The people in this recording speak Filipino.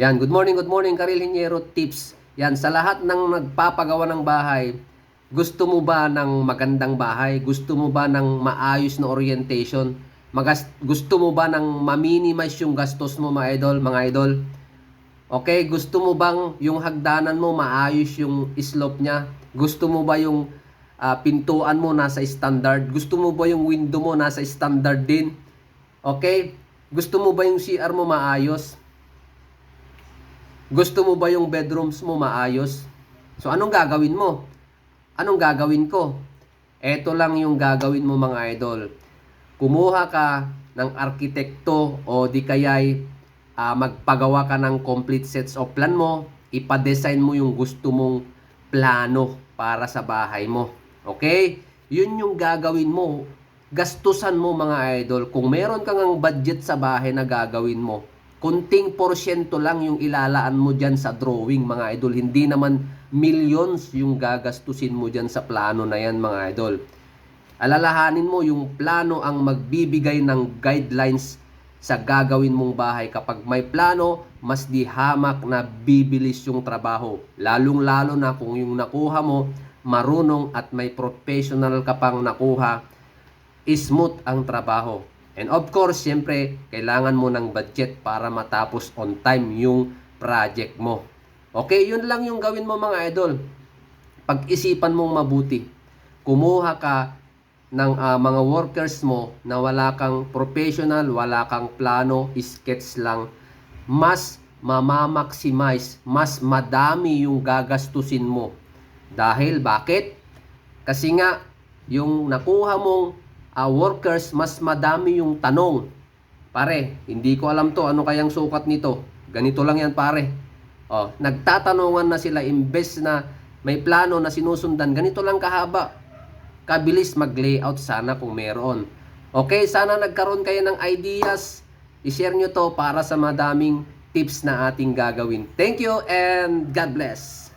Yan, good morning, good morning, Karil Hinyero Tips. Yan, sa lahat ng nagpapagawa ng bahay, gusto mo ba ng magandang bahay? Gusto mo ba ng maayos na orientation? Magas gusto mo ba ng ma-minimize yung gastos mo, mga idol, mga idol? Okay, gusto mo bang yung hagdanan mo maayos yung slope niya? Gusto mo ba yung ah, pintuan mo nasa standard? Gusto mo ba yung window mo nasa standard din? Okay? Gusto mo ba yung CR mo maayos? Gusto mo ba yung bedrooms mo maayos? So anong gagawin mo? Anong gagawin ko? Ito lang yung gagawin mo mga idol. Kumuha ka ng arkitekto o di kaya'y ah, magpagawa ka ng complete sets of plan mo, ipadesign mo yung gusto mong plano para sa bahay mo. Okay? Yun yung gagawin mo. Gastusan mo mga idol. Kung meron kang ang budget sa bahay na gagawin mo, kunting porsyento lang yung ilalaan mo dyan sa drawing mga idol. Hindi naman millions yung gagastusin mo dyan sa plano na yan mga idol. Alalahanin mo yung plano ang magbibigay ng guidelines sa gagawin mong bahay. Kapag may plano, mas di hamak na bibilis yung trabaho. Lalong-lalo na kung yung nakuha mo, marunong at may professional ka pang nakuha, smooth ang trabaho. And of course, siyempre, kailangan mo ng budget para matapos on time yung project mo. Okay, yun lang yung gawin mo mga idol. Pag-isipan mong mabuti. Kumuha ka ng ah, mga workers mo na wala kang professional, wala kang plano, sketch lang. Mas mamamaximize, mas madami yung gagastusin mo. Dahil bakit? Kasi nga, yung nakuha mong ah, workers, mas madami yung tanong. Pare, hindi ko alam to, ano kayang sukat nito? Ganito lang yan pare. Oh, nagtatanungan na sila imbes na may plano na sinusundan, ganito lang kahaba. Kabilis mag-layout sana kung meron. Okay, sana nagkaroon kayo ng ideas. I-share nyo to para sa madaming tips na ating gagawin. Thank you and God bless.